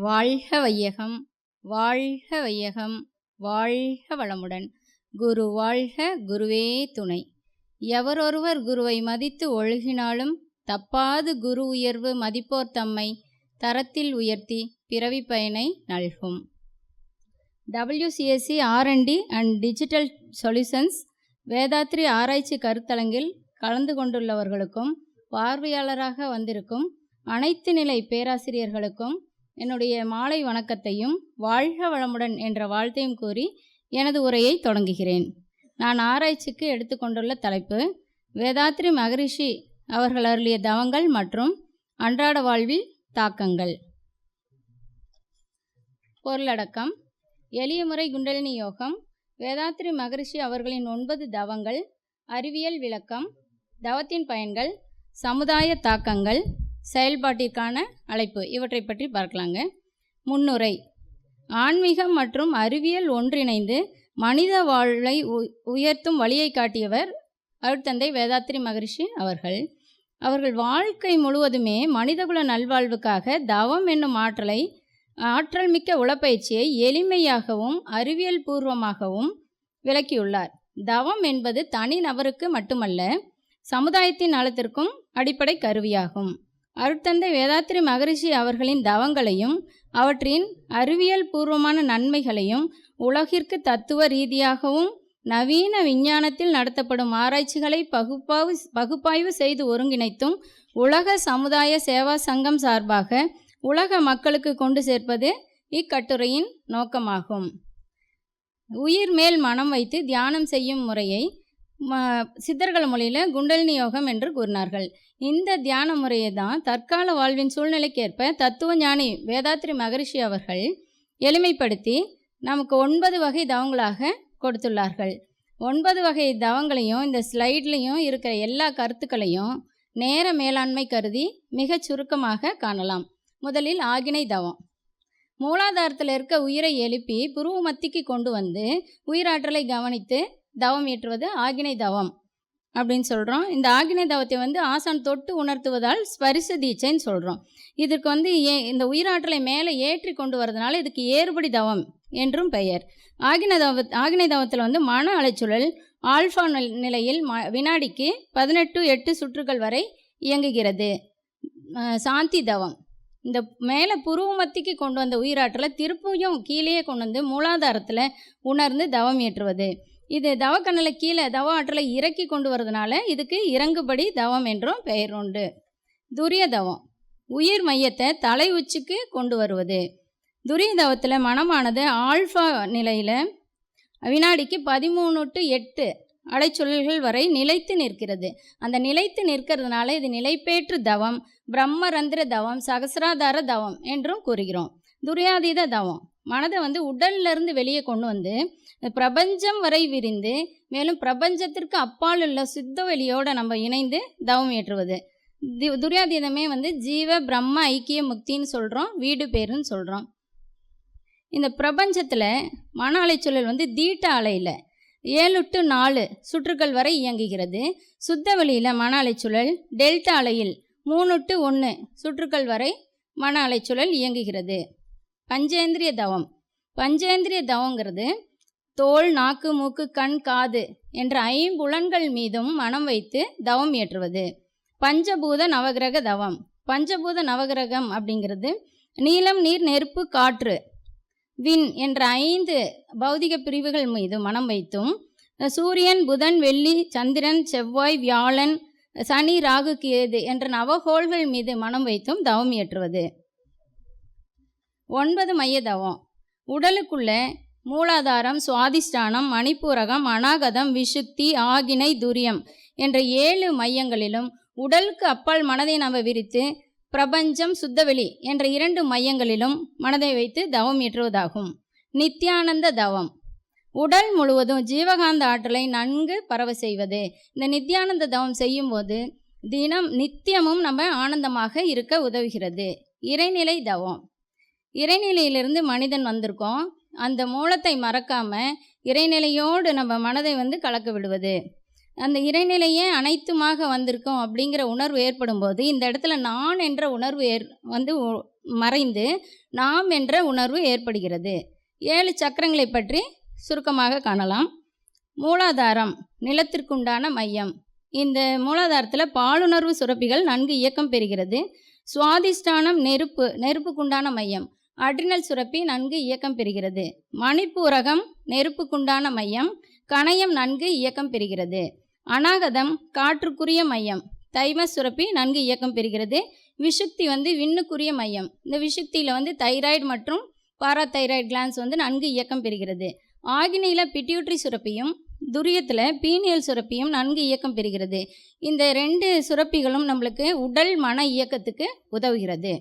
வாழ்க வையகம் வாழ்க வையகம் வாழ்க வளமுடன். குரு வாழ்க குருவே துணை. எவரொருவர் குருவை மதித்து ஒழுகினாலும் தப்பாது குரு உயர்வு மதிப்போர் தம்மை தரத்தில் உயர்த்தி பிறவி பயனை நல்கும். WCSC RND and digital solutions Vethathiri ஆராய்ச்சி கருத்தரங்கில் கலந்து கொண்டுள்ளவர்களுக்கும் பார்வையாளராக வந்திருக்கும் அனைத்து நிலை பேராசிரியர்களுக்கும் என்னுடைய மாலை வணக்கத்தையும் வாழ்க வளமுடன் என்ற வாழ்த்தையும் கூறி எனது உரையை தொடங்குகிறேன். நான் ஆராய்ச்சிக்கு எடுத்துக்கொண்டுள்ள தலைப்பு வேதாத்ரி மகரிஷி அவர்கள் அருளிய தவங்கள் மற்றும் அன்றாட வாழ்வில் தாக்கங்கள். பொருளடக்கம் எளிய முறை குண்டலினி யோகம் வேதாத்ரி மகரிஷி அவர்களின் ஒன்பது தவங்கள் அறிவியல் விளக்கம் தவத்தின் பயன்கள் சமுதாய தாக்கங்கள் செயல்பாட்டிற்கான அழைப்பு. இவற்றை பற்றி பார்க்கலாங்க. முன்னுரை. ஆன்மீகம் மற்றும் அறிவியல் ஒன்றிணைந்து மனித வாழ்வை உ- உயர்த்தும் வழியை காட்டியவர் அருட்தந்தை வேதாத்ரி மகரிஷி அவர்கள். அவர்கள் வாழ்க்கை முழுவதுமே மனிதகுல நல்வாழ்வுக்காக தவம் என்னும் ஆற்றலை ஆற்றல் மிக்க உளப்பயிற்சியை எளிமையாகவும் அறிவியல் பூர்வமாகவும் விளக்கியுள்ளார். தவம் என்பது தனி நபருக்கு மட்டுமல்ல சமுதாயத்தின் நலத்திற்கும் அடிப்படை கருவியாகும். அருட்தந்தை வேதாத்திரி மகரிஷி அவர்களின் தவங்களையும் அவற்றின் அறிவியல் பூர்வமான நன்மைகளையும் உலகிற்கு தத்துவ ரீதியாகவும் நவீன விஞ்ஞானத்தில் நடத்தப்படும் ஆராய்ச்சிகளை பகுப்பாய்வு பகுப்பாய்வு செய்து ஒருங்கிணைத்தும் உலக சமுதாய சேவா சங்கம் சார்பாக உலக மக்களுக்கு கொண்டு சேர்ப்பது இக்கட்டுரையின் நோக்கமாகும். உயிர் மேல் மனம் வைத்து தியானம் செய்யும் முறையை சித்தர்கள் மொழியில் குண்டலினி யோகம் என்று கூறினார்கள். இந்த தியான முறையை தான் தற்கால வாழ்வின் சூழ்நிலைக்கேற்ப தத்துவ ஞானி வேதாத்ரி மகரிஷி அவர்கள் எளிமைப்படுத்தி நமக்கு ஒன்பது வகை தவங்களாக கொடுத்துள்ளார்கள். ஒன்பது வகை தவங்களையும் இந்த ஸ்லைட்லேயும் இருக்கிற எல்லா கருத்துக்களையும் நேர மேலாண்மை கருதி மிகச் சுருக்கமாக காணலாம். முதலில் ஆகினை தவம். மூலாதாரத்தில் இருக்க உயிரை எழுப்பி புருவ மத்திக்கு கொண்டு வந்து உயிராற்றலை கவனித்து தவம் ஏற்றுவது ஆகினை தவம் அப்படின்னு சொல்கிறோம் இந்த ஆகினை தவத்தை வந்து ஆசான் தொட்டு உணர்த்துவதால் ஸ்பரிச தீட்சைன்னு சொல்கிறோம் இதற்கு வந்து ஏ இந்த உயிராற்றலை மேலே ஏற்றி கொண்டு வரதுனால இதுக்கு ஏறுபடி தவம் என்றும் பெயர். ஆகின தவ ஆகினை தவத்தில் வந்து மன அலைச்சுழல் ஆல்ஃபா நிலையில் ம வினாடிக்கு பதினெட்டு எட்டு சுற்றுகள் வரை இயங்குகிறது. சாந்தி தவம். இந்த மேலே புருவ மத்திக்கு கொண்டு வந்த உயிராற்றலை திருப்பியும் கீழேயே கொண்டு வந்து மூலாதாரத்தில் உணர்ந்து தவம் ஏற்றுவது. இது தவக்கண்ணில் கீழே தவ ஆற்றலை இறக்கி கொண்டு வரதுனால இதுக்கு இறங்குபடி தவம் என்றும் பெயர் உண்டு. துரிய தவம் உயிர் மையத்தை தலை உச்சிக்கு கொண்டு வருவது. துரிய தவத்தில் மனமானது ஆல்ஃபா நிலையில் வினாடிக்கு பதிமூணு டு எட்டு அலைச்சொல்கள் வரை நிலைத்து நிற்கிறது. அந்த நிலைத்து நிற்கிறதுனால இது நிலைப்பேற்று தவம் பிரம்மரந்திர தவம் சகசிராதார தவம் என்றும் கூறுகிறோம். துரியாதீத தவம். மனதை வந்து உடல்லிருந்து வெளியே கொண்டு வந்து பிரபஞ்சம் வரை விரிந்து மேலும் பிரபஞ்சத்திற்கு அப்பால் உள்ள சுத்த வெளியோட நம்ம இணைந்து தவம் ஏற்றுவது. துரியாதீதமே வந்து ஜீவ பிரம்ம ஐக்கிய முக்தின்னு சொல்கிறோம் வீடு பேருன்னு சொல்கிறோம் இந்த பிரபஞ்சத்தில் மன அலைச்சூழல் வந்து தீட்ட அலையில் ஏழு டு நாலு சுற்றுக்கள் வரை இயங்குகிறது. சுத்த வெளியில் மன அலைச்சூழல் டெல்டா அலையில் மூணு டு ஒன்று சுற்றுக்கள் வரை மன அலைச்சூழல் இயங்குகிறது. பஞ்சேந்திரிய தவம். பஞ்சேந்திரிய தவங்கிறது தோல் நாக்கு மூக்கு கண் காது என்ற ஐம்புலன்கள் மீதும் மனம் வைத்து தவம் ஏற்றுவது பஞ்சபூத நவகிரக தவம். பஞ்சபூத நவகிரகம் அப்படிங்கிறது நீலம் நீர் நெருப்பு காற்று. விண் என்ற ஐந்து பௌதிக பிரிவுகள் மீது மனம் வைத்தும் சூரியன் புதன் வெள்ளி சந்திரன் செவ்வாய் வியாழன் சனி ராகு கேது என்ற நவகோள்கள் மீது மனம் வைத்தும் தவம் ஏற்றுவது ஒன்பது மைய தவம் உடலுக்குள்ள மூலாதாரம் சுவாதிஷ்டானம் மணிப்பூரகம் அநாகதம் விஷுக்தி ஆகினை துரியம் என்ற ஏழு மையங்களிலும் உடலுக்கு அப்பால் மனதை நாம் விரித்து பிரபஞ்சம் சுத்தவெளி என்ற இரண்டு மையங்களிலும் மனதை வைத்து தவம் ஏற்றுவதாகும். நித்யானந்த தவம். உடல் முழுவதும் ஜீவகாந்த ஆற்றலை நன்கு பரவ செய்வது. இந்த நித்யானந்த தவம் செய்யும்போது தினம் நித்தியமும் நம்ம ஆனந்தமாக இருக்க உதவுகிறது. இறைநிலை தவம். இறைநிலையிலிருந்து மனிதன் வந்திருக்கோம். அந்த மூலத்தை மறக்காம இறைநிலையோடு நம்ம மனதை வந்து கலக்க விடுவது. அந்த இறைநிலையே அனைத்துமாக வந்திருக்கோம் அப்படிங்கிற உணர்வு ஏற்படும் போது இந்த இடத்துல நான் என்ற உணர்வு ஏற் வந்து மறைந்து நாம் என்ற உணர்வு ஏற்படுகிறது. ஏழு சக்கரங்களை பற்றி சுருக்கமாக காணலாம். மூலாதாரம் நிலத்திற்குண்டான மையம். இந்த மூலாதாரத்தில் பாலுணர்வு சுரப்பிகள் நன்கு இயக்கம் பெறுகிறது. சுவாதிஷ்டானம் நெருப்பு நெருப்புக்குண்டான மையம். அட்ரினல் சுரப்பி நன்கு இயக்கம் பெறுகிறது. மணிப்பூரகம் நெருப்புக்குண்டான மையம் கணையம் நன்கு இயக்கம் பெறுகிறது. அநாகதம் காற்றுக்குரிய மையம் தைமஸ் சுரப்பி நன்கு இயக்கம் பெறுகிறது. விஷுக்தி வந்து விண்ணுக்குரிய மையம். இந்த விஷுக்தியில் வந்து தைராய்டு மற்றும் பாராதைராய்டு கிளான்ஸ் வந்து நன்கு இயக்கம் பெறுகிறது. ஆகினியில் பிட்யூட்ரி சுரப்பியும் துரியத்தில் பீனியல் சுரப்பியும் நன்கு இயக்கம் பெறுகிறது. இந்த ரெண்டு சுரப்பிகளும் நம்மளுக்கு உடல் மன இயக்கத்துக்கு உதவுகிறது.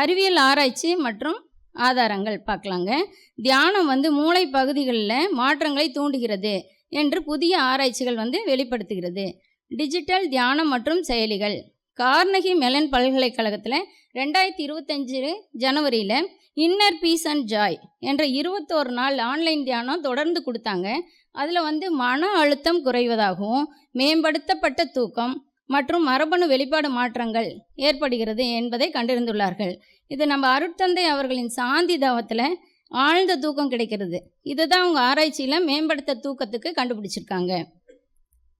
அறிவியல் ஆராய்ச்சி மற்றும் ஆதாரங்கள் பார்க்கலாங்க. தியானம் வந்து மூளை பகுதிகளில் மாற்றங்களை தூண்டுகிறது என்று புதிய ஆராய்ச்சிகள் வந்து வெளிப்படுத்துகிறது. டிஜிட்டல் தியானம் மற்றும் செயலிகள். கார்னகி மெலன் பல்கலைக்கழகத்தில் ரெண்டாயிரத்தி இருபத்தஞ்சு ஜனவரியில் இன்னர் பீஸ் அண்ட் ஜாய் என்ற இருபத்தோரு நாள் ஆன்லைன் தியானம் தொடர்ந்து கொடுத்தாங்க. அதில் வந்து மன அழுத்தம் குறைவதாகவும் மேம்படுத்தப்பட்ட தூக்கம் மற்றும் மரபணு வெளிப்பாடு மாற்றங்கள் ஏற்படுகிறது என்பதை கண்டறிந்துள்ளார்கள். இது நம்ம அருட்தந்தை அவர்களின் சாந்தி தவத்தில் ஆழ்ந்த தூக்கம் கிடைக்கிறது. இதுதான் அவங்க ஆராய்ச்சியில் மேம்படுத்த தூக்கத்துக்கு கண்டுபிடிச்சிருக்காங்க.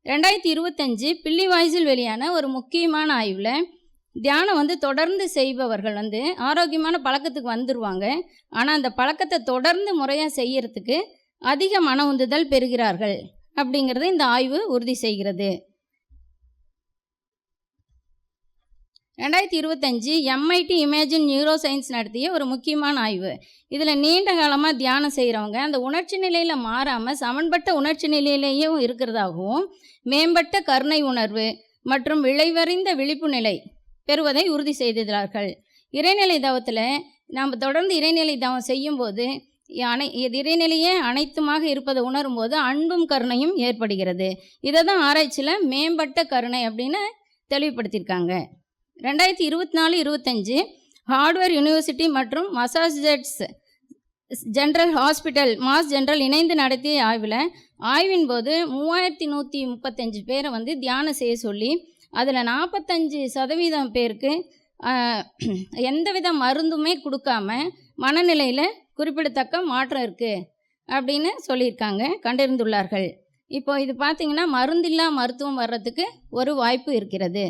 ரெண்டாயிரத்தி இருபத்தஞ்சு பில்லி வாய்ஸில் வெளியான ஒரு முக்கியமான ஆய்வில் தியானம் வந்து தொடர்ந்து செய்பவர்கள் வந்து ஆரோக்கியமான பழக்கத்துக்கு வந்துடுவாங்க ஆனால் அந்த பழக்கத்தை தொடர்ந்து முறையாக செய்யறதுக்கு அதிக மன உந்துதல் பெறுகிறார்கள் அப்படிங்கிறது இந்த ஆய்வு உறுதி செய்கிறது. ரெண்டாயிரத்தி இருபத்தஞ்சு எம்ஐடி இமேஜின் நியூரோ சயின்ஸ் நடத்திய ஒரு முக்கியமான ஆய்வு. இதில் நீண்ட காலமாக தியானம் செய்கிறவங்க அந்த உணர்ச்சி நிலையில் மாறாமல் சமன்பட்ட உணர்ச்சி நிலையிலேயும் இருக்கிறதாகவும் மேம்பட்ட கருணை உணர்வு மற்றும் விளைவறிந்த விழிப்பு நிலை பெறுவதை உறுதி செய்திருக்கிறார்கள். இறைநிலை தவத்தில் நாம் தொடர்ந்து இறைநிலை தவம் செய்யும்போது அனை இது இறைநிலையே அனைத்துமாக இருப்பதை உணரும்போது அன்பும் கருணையும் ஏற்படுகிறது. இதை தான் ஆராய்ச்சியில் மேம்பட்ட கருணை அப்படின்னு தெளிவுபடுத்தியிருக்காங்க. ரெண்டாயிரத்தி இருபத்தி நாலு இருபத்தஞ்சு ஹார்ட்வேர் யூனிவர்சிட்டி மற்றும் Massachusetts general hospital Mass general இணைந்து நடத்திய ஆய்வில் ஆய்வின் போது மூவாயிரத்தி நூற்றி முப்பத்தஞ்சு பேரை வந்து தியானம் செய்ய சொல்லி அதில் நாற்பத்தஞ்சு சதவீதம் பேருக்கு எந்தவித மருந்துமே கொடுக்காம மனநிலையில் குறிப்பிடத்தக்க மாற்றம் இருக்குது அப்படின்னு சொல்லியிருக்காங்க கண்டறிந்துள்ளார்கள். இப்போ இது பார்த்திங்கன்னா மருந்தில்லா மருத்துவம் வர்றதுக்கு ஒரு வாய்ப்பு இருக்கிறது.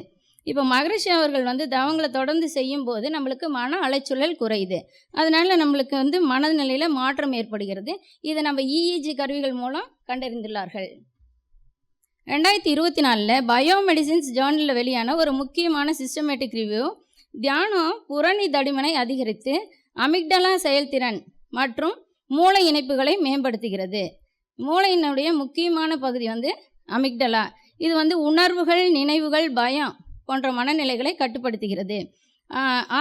இப்போ மகரிஷி அவர்கள் வந்து தவங்களை தொடர்ந்து செய்யும்போது நம்மளுக்கு மன அலைச்சூழல் குறையுது. அதனால நம்மளுக்கு வந்து மனநிலையில் மாற்றம் ஏற்படுகிறது. இதை நம்ம இஇஜி கருவிகள் மூலம் கண்டறிந்துள்ளார்கள். ரெண்டாயிரத்தி இருபத்தி நாலில் பயோமெடிசின்ஸ் ஜேர்னலில் வெளியான ஒரு முக்கியமான சிஸ்டமேட்டிக் ரிவ்யூ தியானம் புறணி தடிமனை அதிகரித்து அமிக்டலா செயல்திறன் மற்றும் மூளை இணைப்புகளை மேம்படுத்துகிறது. மூளையினுடைய முக்கியமான பகுதி வந்து அமிக்டலா இது வந்து உணர்வுகள் நினைவுகள் பயம் போன்ற மனநிலைகளை கட்டுப்படுத்துகிறது.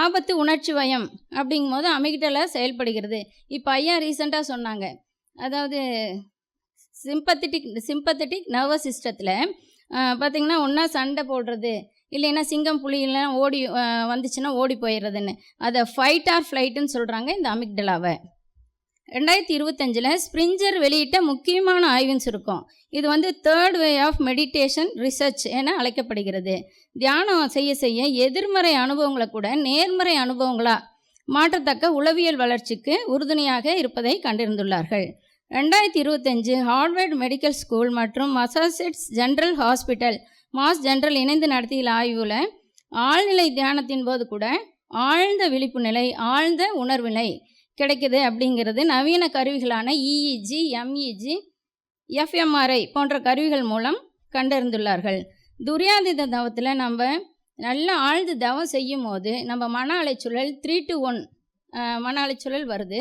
ஆபத்து உணர்ச்சி பயம் அப்படிங்கும்போது அமிக்டலா செயல்படுகிறது. இப்போ ஐயா ரீசெண்டாக சொன்னாங்க. அதாவது சிம்பத்தட்டிக் சிம்பத்தட்டிக் நர்வஸ் சிஸ்டத்தில் பார்த்திங்கன்னா ஒன்றா சண்டை போடுறது இல்லைன்னா சிங்கம் புலியெல்லாம் ஓடி வந்துச்சுன்னா ஓடி போயிடுறதுன்னு. அதை ஃபைட் ஆர் ஃப்ளைட்டுன்னு சொல்கிறாங்க இந்த அமிக்டலாவை ரெண்டாயிரத்தி இருபத்தஞ்சில் ஸ்ப்ரிஞ்சர் வெளியிட்ட முக்கியமான ஆய்வின் சுருக்கம். இது வந்து third way of meditation research என அழைக்கப்படுகிறது. தியானம் செய்ய செய்ய எதிர்மறை அனுபவங்களை கூட நேர்மறை அனுபவங்களா மாற்றத்தக்க உளவியல் வளர்ச்சிக்கு உறுதுணையாக இருப்பதை கண்டிருந்துள்ளார்கள். ரெண்டாயிரத்தி இருபத்தஞ்சு ஹார்வர்ட் மெடிக்கல் ஸ்கூல் மற்றும் Massachusetts general hospital Mass general இணைந்து நடத்திய ஆய்வில் ஆழ்நிலை தியானத்தின் போது கூட ஆழ்ந்த விழிப்பு நிலை ஆழ்ந்த உணர்வு நிலை கிடைக்குது அப்படிங்கிறது நவீன கருவிகளான இஇஜி எம்இஜி எஃப்எம்ஆர்ஐ போன்ற கருவிகள் மூலம் கண்டறிந்துள்ளார்கள். துரியாதித தவத்தில் நம்ம நல்ல ஆழ்ந்து தவம் செய்யும் போது நம்ம மன அலைச்சூழல் த்ரீ டு ஒன் மன அலைச்சூழல் வருது.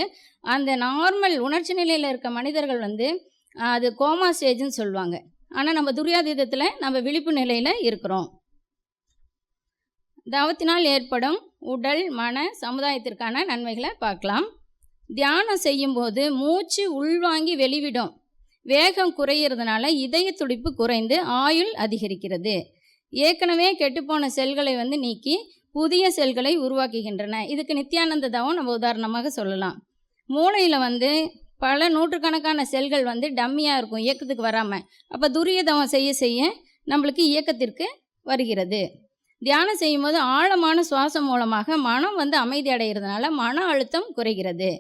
அந்த நார்மல் உணர்ச்சி நிலையில் இருக்க மனிதர்கள் வந்து அது கோமா ஸ்டேஜ்னு சொல்லுவாங்க. ஆனால் நம்ம துரியாதீதத்தில் நம்ம விழிப்பு நிலையில் இருக்கிறோம். தவத்தினால் ஏற்படும் உடல் மன சமுதாயத்திற்கான நன்மைகளை பார்க்கலாம். தியானம் செய்யும்போது மூச்சு உள்வாங்கி வெளிவிடும். வேகம் குறையிறதுனால இதய துடிப்பு குறைந்து ஆயுள் அதிகரிக்கிறது. ஏற்கனவே கெட்டுப்போன செல்களை வந்து நீக்கி புதிய செல்களை உருவாக்குகின்றன. இதுக்கு நித்யானந்த தவம் நம்ம உதாரணமாக சொல்லலாம். மூளையில் வந்து பல நூற்றுக்கணக்கான செல்கள் வந்து டம்மியாக இருக்கும் இயக்கத்துக்கு வராமல் அப்போ துரியதவம் செய்ய செய்ய நம்மளுக்கு இயக்கத்திற்கு வருகிறது. தியானம் செய்யும்போது ஆழமான சுவாசம் மூலமாக மனம் வந்து அமைதி அடைகிறதுனால மன அழுத்தம் குறைகிறது.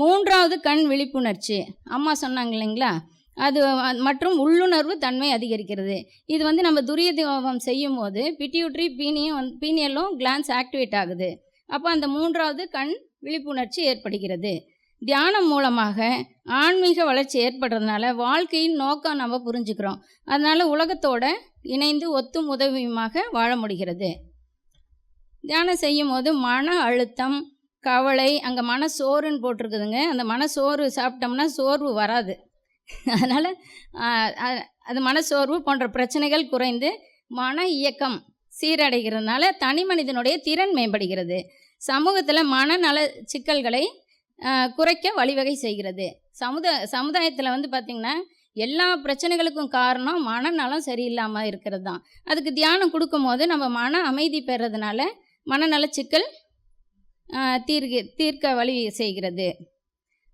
மூன்றாவது கண் விழிப்புணர்ச்சி. அம்மா சொன்னாங்க இல்லைங்களா? அது மற்றும் உள்ளுணர்வு தன்மை அதிகரிக்கிறது. இது வந்து நம்ம துரிய செய்யும் போது பிட்டியூட்ரி பீனியும் வந்து பீனியலும் கிளான்ஸ் ஆக்டிவேட் ஆகுது. அப்போ அந்த மூன்றாவது கண் விழிப்புணர்ச்சி ஏற்படுகிறது. தியானம் மூலமாக ஆன்மீக வளர்ச்சி ஏற்படுறதுனால வாழ்க்கையின் நோக்கம் நம்ம புரிஞ்சுக்கிறோம். அதனால் உலகத்தோட இணைந்து ஒத்தும் உதவியுமாக வாழ முடிகிறது. தியானம் செய்யும் போது மன அழுத்தம் கவலை அங்கே மன சோறுன்னு போட்டிருக்குதுங்க. அந்த மன சோறு சாப்பிட்டோம்னா சோர்வு வராது. அதனால் அது மனசோர்வு போன்ற பிரச்சனைகள் குறைந்து மன இயக்கம் சீரடைகிறதுனால தனி மனிதனுடைய திறன் மேம்படுகிறது. சமூகத்தில் மனநல சிக்கல்களை குறைக்க வழிவகை செய்கிறது. சமுத சமுதாயத்தில் வந்து பார்த்திங்கன்னா எல்லா பிரச்சனைகளுக்கும் காரணம் மனநலம் சரியில்லாமல் இருக்கிறது தான் அதுக்கு தியானம் கொடுக்கும் போது நம்ம மன அமைதி பெறதுனால மனநல சிக்கல் தீர்க்க தீர்க்க வழி செய்கிறது.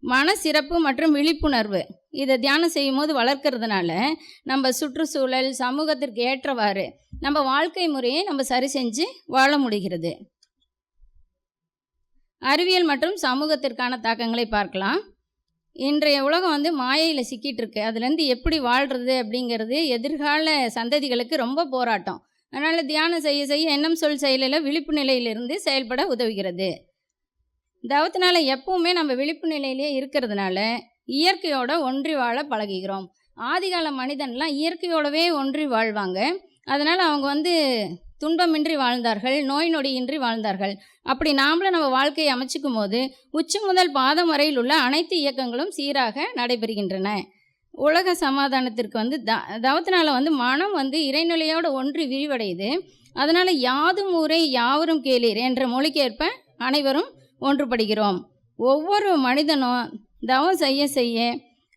மன சிறப்பு மற்றும் விழிப்புணர்வு. இதை தியானம் செய்யும் போது வளர்க்கறதுனால நம்ம சுற்றுச்சூழல் சமூகத்திற்கு ஏற்றவாறு நம்ம வாழ்க்கை முறையை நம்ம சரி செஞ்சு வாழ முடிகிறது. அறிவியல் மற்றும் சமூகத்திற்கான தாக்கங்களை பார்க்கலாம். இன்றைய உலகம் வந்து மாயையில் சிக்கிட்டு இருக்கு. அதுலேருந்து எப்படி வாழ்கிறது அப்படிங்கிறது எதிர்கால சந்ததிகளுக்கு ரொம்ப போராட்டம். அதனால் தியானம் செய்ய செய்ய எண்ணம் சொல் செயலில் விழிப்பு நிலையிலிருந்து செயல்பட உதவுகிறது. தவத்தினால எப்பவுமே நம்ம விழிப்பு நிலையிலேயே இருக்கிறதுனால இயற்கையோட ஒன்றி வாழ பழகுகிறோம். ஆதிகால மனிதன்லாம் இயற்கையோடவே ஒன்றி வாழ்வாங்க. அதனால் அவங்க வந்து துன்பமின்றி வாழ்ந்தார்கள் நோய் நொடியின்றி வாழ்ந்தார்கள். அப்படி நாமளும் நம்ம வாழ்க்கையை அமைச்சிக்கும் போது உச்சி முதல் பாதம் வரையில் உள்ள அனைத்து இயக்கங்களும் சீராக நடைபெறுகின்றன. உலக சமாதானத்திற்கு வந்து த தவத்தினால் வந்து மனம் வந்து இறைநிலையோடு ஒன்று விரிவடையுது. அதனால் யாதும் ஊரே யாவரும் கேளீர் என்ற மொழிக்கேற்ப அனைவரும் ஒன்றுபடுகிறோம். ஒவ்வொரு மனிதனும் தவம் செய்ய செய்ய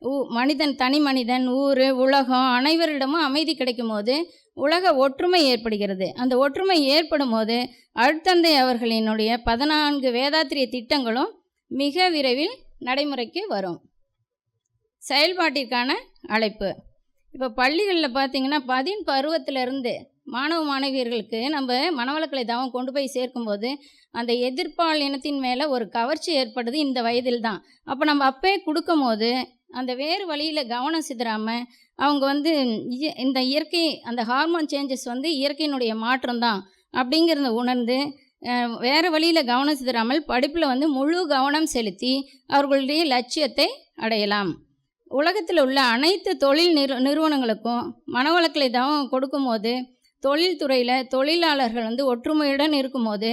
ஊ மனிதன் தனி மனிதன் ஊர் உலகம் அனைவரிடமும் அமைதி கிடைக்கும் போது உலக ஒற்றுமை ஏற்படுகிறது. அந்த ஒற்றுமை ஏற்படும் போது அழுத்தந்தை அவர்களினுடைய பதினான்கு வேதாத்திரிய திட்டங்களும் மிக விரைவில் நடைமுறைக்கு வரும். செயல்பாட்டிற்கான அழைப்பு. இப்போ பள்ளிகளில் பார்த்தீங்கன்னா பதின் பருவத்திலிருந்து மாணவ மாணவியர்களுக்கு நம்ம மனவளக்கலை தவம் கொண்டு போய் சேர்க்கும்போது அந்த எதிர்ப்பால் இனத்தின் மேலே ஒரு கவர்ச்சி ஏற்படுது இந்த வயதில் தான் அப்போ நம்ம அப்பே கொடுக்கும் போது அந்த வேறு வழியில் கவனம் சிதறாமல் அவங்க வந்து இய- இந்த இயற்கை அந்த ஹார்மோன் சேஞ்சஸ் வந்து இயற்கையினுடைய மாற்றம் தான் அப்படிங்கிறத உணர்ந்து வேறு வழியில் கவனம் சிதறாமல் படிப்பில் வந்து முழு கவனம் செலுத்தி அவர்களுடைய லட்சியத்தை அடையலாம். உலகத்தில் உள்ள அனைத்து தொழில் நிறு நிறுவனங்களுக்கும் மனவளக்கலை தவம் கொடுக்கும்போது தொழில்துறையில் தொழிலாளர்கள் வந்து ஒற்றுமையுடன் இருக்கும்போது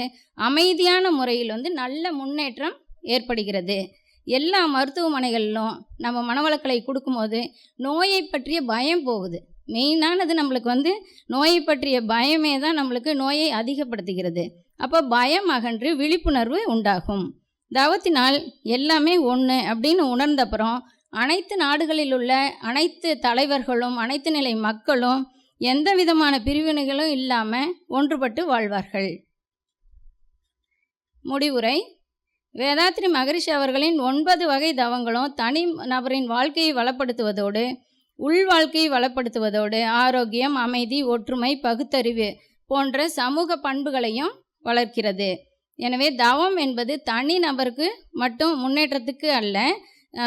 அமைதியான முறையில் வந்து நல்ல முன்னேற்றம் ஏற்படுகிறது. எல்லா மருத்துவமனைகளிலும் நம்ம மனவளக்கலை கொடுக்கும்போது நோயை பற்றிய பயம் போகுது. மெயினானது நம்மளுக்கு வந்து நோயை பற்றிய பயமே தான் நம்மளுக்கு நோயை அதிகப்படுத்துகிறது. அப்போ பயம் அகன்று விழிப்புணர்வு உண்டாகும். தவத்தினால் எல்லாமே ஒன்று அப்படின்னு உணர்ந்தப்புறம் அனைத்து நாடுகளில் உள்ள அனைத்து தலைவர்களும் அனைத்து நிலை மக்களும் எந்த விதமான பிரிவினைகளும் இல்லாமல் ஒன்றுபட்டு வாழ்வார்கள். முடிவுரை. வேதாத்ரி மகரிஷி அவர்களின் ஒன்பது வகை தவங்களும் தனி நபரின் வாழ்க்கையை வளப்படுத்துவதோடு உள் வாழ்க்கையை வளப்படுத்துவதோடு ஆரோக்கியம் அமைதி ஒற்றுமை பகுத்தறிவு போன்ற சமூக பண்புகளையும் வளர்க்கிறது. எனவே தவம் என்பது தனி நபருக்கு மட்டும் முன்னேற்றத்துக்கு அல்ல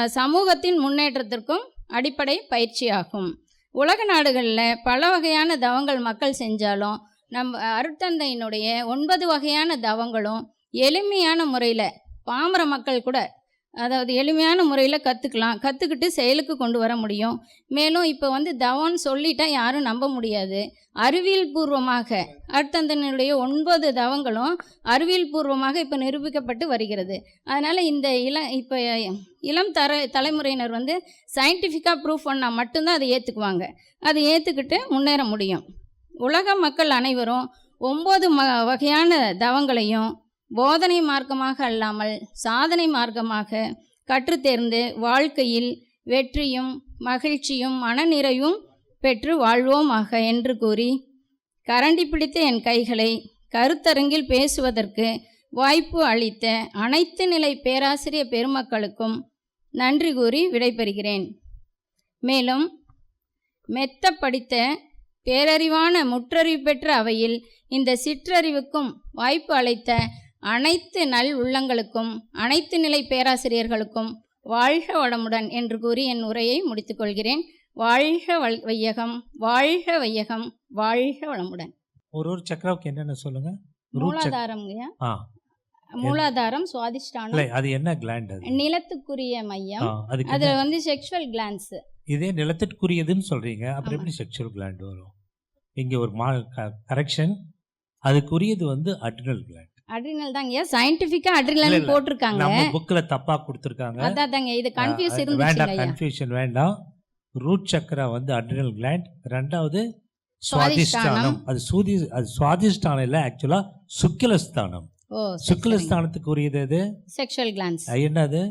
சமூகத்தின் முன்னேற்றத்திற்கும் அடிப்படை பயிற்சியாகும். உலக நாடுகளில் பல வகையான தவங்கள் மக்கள் செஞ்சாலும் நம்ம அருட்தந்தையினுடைய ஒன்பது வகையான தவங்களும் எளிமையான முறையில் பாமர மக்கள் கூட அதாவது எளிமையான முறையில் கற்றுக்கலாம் கற்றுக்கிட்டு செயலுக்கு கொண்டு வர முடியும். மேலும் இப்போ வந்து தவம்னு சொல்லிட்டா யாரும் நம்ப முடியாது. அறிவியல் பூர்வமாக அர்த்தந்தனுடைய ஒன்பது தவங்களும் அறிவியல் பூர்வமாக இப்போ நிரூபிக்கப்பட்டு வருகிறது. அதனால் இந்த இள இப்போ இளம் தர தலைமுறையினர் வந்து சயின்டிஃபிக்காக ப்ரூஃப் பண்ணால் மட்டும்தான் அதை ஏற்றுக்குவாங்க அதை ஏற்றுக்கிட்டு முன்னேற முடியும். உலக மக்கள் அனைவரும் ஒம்பது ம வகையான தவங்களையும் போதனை மார்க்கமாக அல்லாமல் சாதனை மார்க்கமாக கற்றுத்தேர்ந்து வாழ்க்கையில் வெற்றியும் மகிழ்ச்சியும் மனநிறைவும் பெற்று வாழ்வோமாக என்று கூறி கரண்டி பிடித்த என் கைகளை கருத்தரங்கில் பேசுவதற்கு வாய்ப்பு அளித்த அனைத்து நிலை பேராசிரியர் பெருமக்களுக்கும் நன்றி கூறி விடைபெறுகிறேன். மேலும் மெத்த படித்த பேரறிவான முற்றறிவு பெற்ற அவையில் இந்த சிற்றறிவுக்கும் வாய்ப்பு அளித்த அனைத்து நல் உள்ளங்களுக்கும் அனைத்து நிலை பேராசிரியர்களுக்கும் வாழ்க வளமுடன் என்று கூறி என் உரையை முடித்துக்கொள்கிறேன் வாழ்க வையகம் வாழ்க வையகம் வாழ்க வளமுடன். ஒரு ஒரு சக்கராவுக்கு என்னென்ன சொல்லுங்க? மூலாதாரம் இல்லை சுவாதிஷ்டானம். அது என்ன கிளாண்ட் நிலத்துக்குரிய மையம். அதுல? வந்து செக்ஷுவல் கிளான்ஸ் இதே நிலத்திற்குரியதுன்னு சொல்றீங்க அப்புறம். எப்படி செக்ஷுவல் கிளாண்ட் வரும்? இங்க ஒரு மா கரெக்ஷன் அதுக்குரியது வந்து அட்ரினல் கிளாண்ட் அட்ரினல் தாங்கய்யா சயின்டிஃபிக்கா இல்ல, அட்ரினல். போட்டிருக்காங்க? நம்ம புக்ல தப்பா கொடுத்துருக்காங்க. அதான் தாங்க இது கன்ஃபியூஸ் வேண்டாம் இருந்துச்சுங்க ஐயா கன்ஃபியூஷன் வேண்டாம். ரூட் சக்கரா வந்து அட்ரினல் கிளாண்ட் ரெண்டாவது சுவாதிஷ்டானம். அது சூதி அது சுவாதிஷ்டானம் இல்லை ஆக்சுவலா சுக்கிலஸ்தானம். சுக்கிலஸ்தானத்துக்கு உரியது எது? செக்ஷுவல் கிளான்ஸ் என்னது?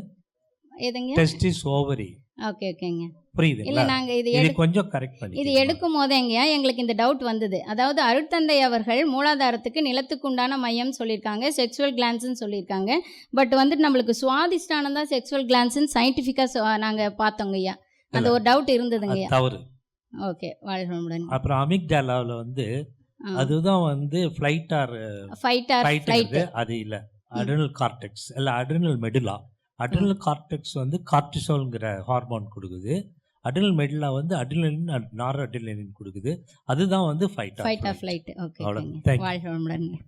எதுங்க? டெஸ்டிஸ் ஓவரி ஓகே ஓகேங்க இல்ல புரியுதுங்களா நாங்க இது எடு கொஞ்சம் கரெக்ட் பண்ணி இது எடுக்கும் போதேங்கய்யா எங்களுக்கு இந்த டவுட் வந்தது. அதாவது அருட்தந்தை அவர்கள் மூலாதாரத்துக்கு நிலத்துக்கு உண்டான மையம் சொல்லியிருக்காங்க செக்ஷுவல் கிளான்ஸ்னு சொல்லியிருக்காங்க. பட் வந்துட்டு நம்மளுக்கு சுவாதிஷ்டானம் தான் செக்ஷுவல் கிளான்ஸ்னு சயின்டிஃபிக்காக நாங்கள் பார்த்தோங்க ஐயா. அந்த ஒரு டவுட் இருந்ததுங்கய்யா தவறு. ஓகே வாழ்வுடன் அப்புறம் அமிக்டாலாவில் வந்து அதுதான் வந்து flight or fight or fight அது இல்ல. அட்ரினல் கார்டெக்ஸ் இல்ல அட்ரினல் மெடுலா அட்ரினல் கார்டெக்ஸ் வந்து கார்டிசோல்ங்கிற ஹார்மோன் கொடுக்குது. அட்ரினல் மெடுலா வந்து அட்ரினலின் நார் அட்ரினலின் கொடுக்குது. அதுதான் வந்து fight fight or flight okay அவ்வளவு. ஓகேங்க